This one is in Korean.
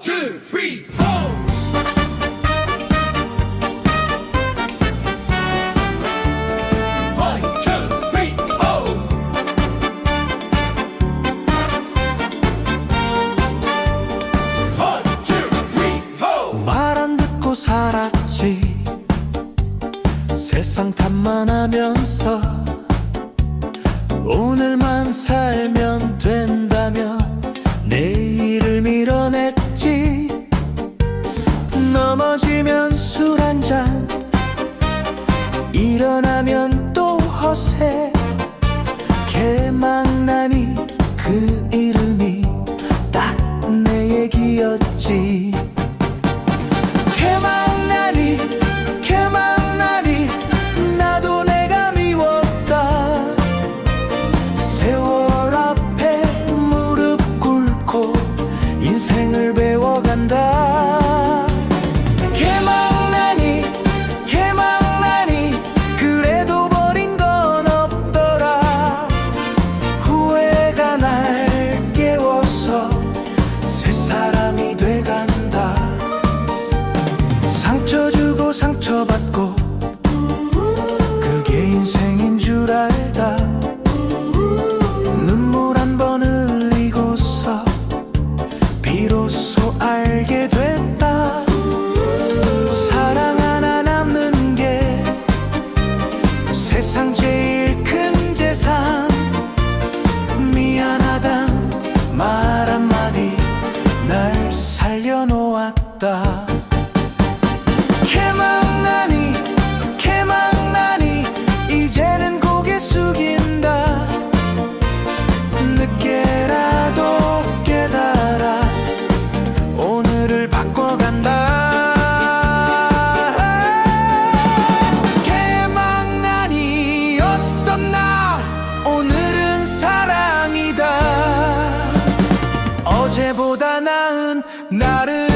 two, three, four. One, two, three, four. One, two, three, four. 말 안 듣고 살았지 세상 탓만 하면서 넘어지면 술 한잔. 일어나면 또 허세. 개망나니 그 이름이 딱 내 얘기였지. 개망나니 개망나니 나도 내가 미웠다. 세월 앞에 무릎 꿇고 인생을 배워간다 상처받고 그게 인생인 줄 알다 눈물 한 번 흘리고서 비로소 알게 됐다. 사랑 하나 남는 게 세상 제일 큰 재산. 미안하다 말 한마디 날 살려놓았다 어제보다 나은 나를